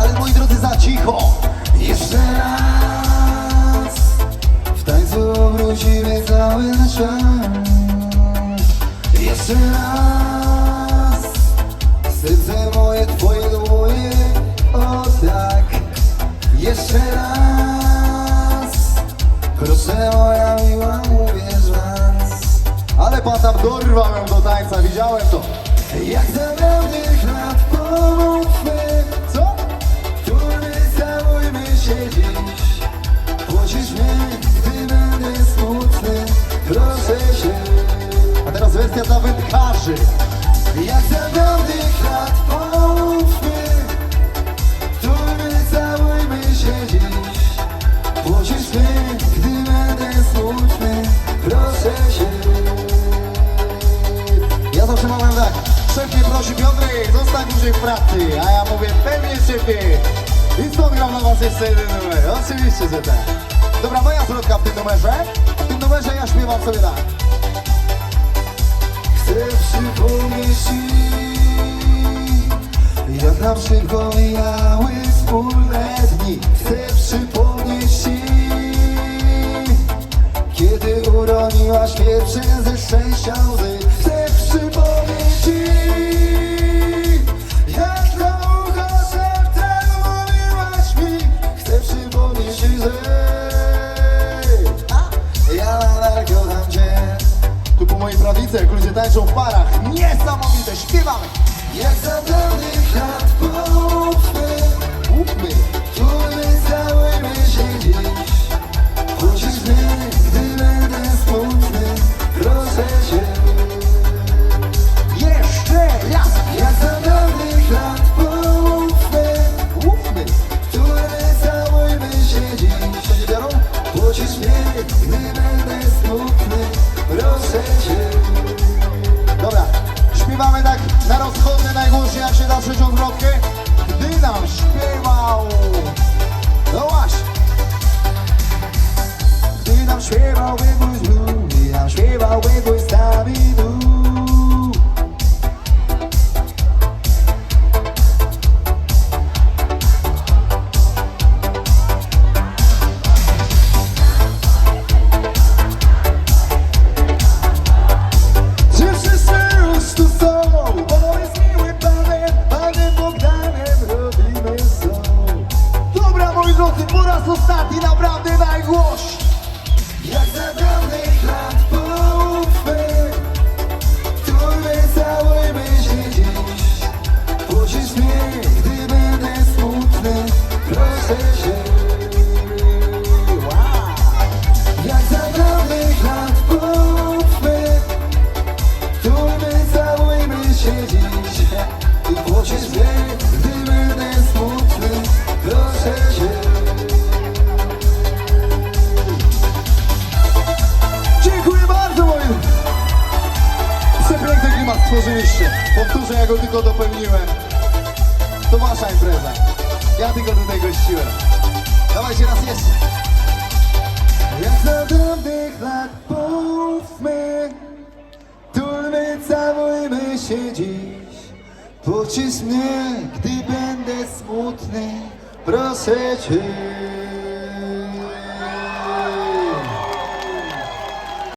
Ale moi drodzy za cicho. Jeszcze raz. W tańcu obrócimy cały nasz czas. Jeszcze raz. Serce moje, twoje, moje O tak. Jeszcze raz. Proszę moja miła, uwierz nas. Ale pan tam dorwał ją do tańca, widziałem to. Jak za dawnych lat pomógł wędkarzy. Jak za dawnych lat pomówmy Turmy całujmy się dziś mnie, gdy będę smutny Proszę się Ja zawsze mówię tak, szef mnie prosi Piotrek, zostań dłużej w pracy, a ja mówię pewnie szefie. I stąd gram na was jeszcze jeden numer, oczywiście, że tak. Dobra, moja zwrotka w tym numerze. W tym numerze ja śpiewam sobie tak. Chcę przypomnieć ci Jak nam szybko mijały wspólne dni. Chcę przypomnieć ci Kiedy uroniłaś pierwsze ze szczęścia łzy. Chcę przypomnieć ci Jak na ucho szeptem mówiłaś mi. Chcę przypomnieć ci, że Ja nadal kocham cię Mojej prawicy, jak ludzie tańczą w parach. Niesamowite, śpiewamy. Jak za dawnych lat najgłośniej, jak się da trzecią zwrotkę. Raz ostatni naprawdę najgłośniej. Stworzyliście. Powtórzę, ja go tylko dopełniłem. To wasza impreza. Ja tylko tutaj gościłem. Dawajcie raz jeszcze. Jak za dawnych lat pomówmy Turmy całujmy się dziś Pocisz mnie, gdy będę smutny Proszę Cię